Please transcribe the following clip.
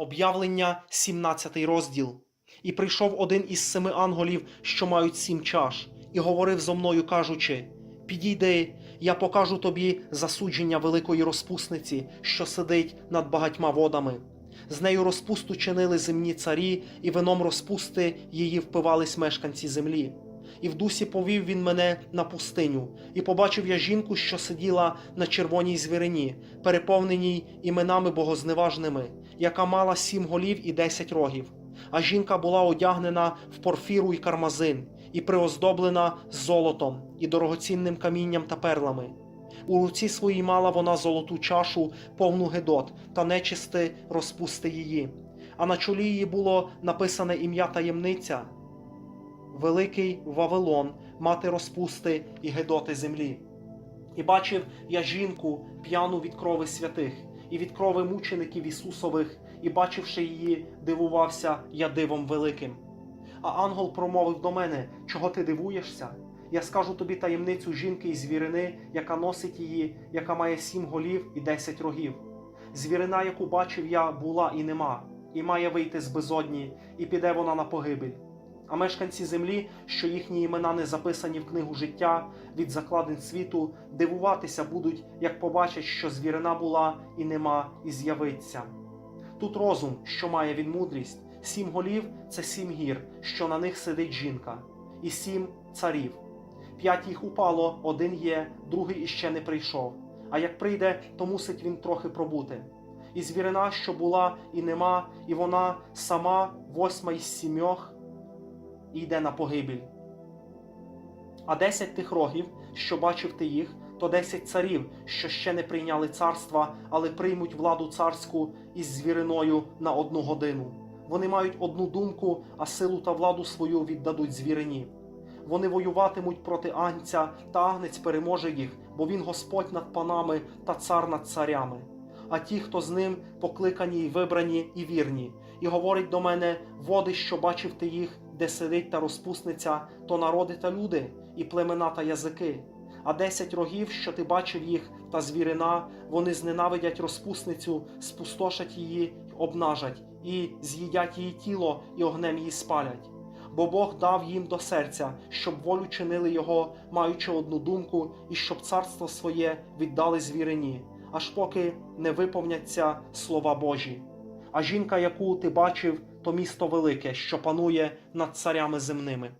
Об'явлення 17 розділ. І прийшов один із семи анголів, що мають сім чаш, і говорив зо мною, кажучи: Підійди, я покажу тобі засудження великої розпусниці, що сидить над багатьма водами. З нею розпусту чинили земні царі, і вином розпусти її впивались мешканці землі. І в дусі повів він мене на пустиню, і побачив я жінку, що сиділа на червоній звірині, переповненій іменами богозневажними, яка мала сім голів і десять рогів. А жінка була одягнена в порфіру й кармазин, і приоздоблена золотом і дорогоцінним камінням та перлами. У руці своїй мала вона золоту чашу, повну гедот, та нечисти розпусти її. А на чолі її було написане ім'я таємниця. Великий Вавилон, мати розпусти і гедоти землі. І бачив я жінку, п'яну від крови святих, і від крови мучеників Ісусових, і бачивши її, дивувався я дивом великим. А ангел промовив до мене, чого ти дивуєшся? Я скажу тобі таємницю жінки і звірини, яка носить її, яка має сім голів і десять рогів. Звірина, яку бачив я, була і нема, і має вийти з безодні, і піде вона на погибель. А мешканці землі, що їхні імена не записані в книгу життя від закладин світу, дивуватися будуть, як побачать, що звірина була і нема, і з'явиться. Тут розум, що має він мудрість, сім голів це сім гір, що на них сидить жінка, і сім царів. П'ять їх упало, один є, другий іще не прийшов. А як прийде, то мусить він трохи пробути. І звірина, що була і нема, і вона сама восьма із сімьох, йде на погибель. А десять тих рогів, що бачив ти їх, то десять царів, що ще не прийняли царства, але приймуть владу царську із звіриною на одну годину. Вони мають одну думку, а силу та владу свою віддадуть звірині. Вони воюватимуть проти Анця, та Агнець переможе їх, бо він Господь над панами та цар над царями. А ті, хто з ним покликані й вибрані і вірні, і говорить до мене води, що бачив ти їх, де сидить та розпусниця, то народи та люди, і племена та язики. А десять рогів, що ти бачив їх, та звірина, вони зненавидять розпусницю, спустошать її обнажать, і з'їдять її тіло, і огнем її спалять. Бо Бог дав їм до серця, щоб волю чинили його, маючи одну думку, і щоб царство своє віддали звірині, аж поки не виповняться слова Божі. А жінка, яку ти бачив, то місто велике, що панує над царями земними.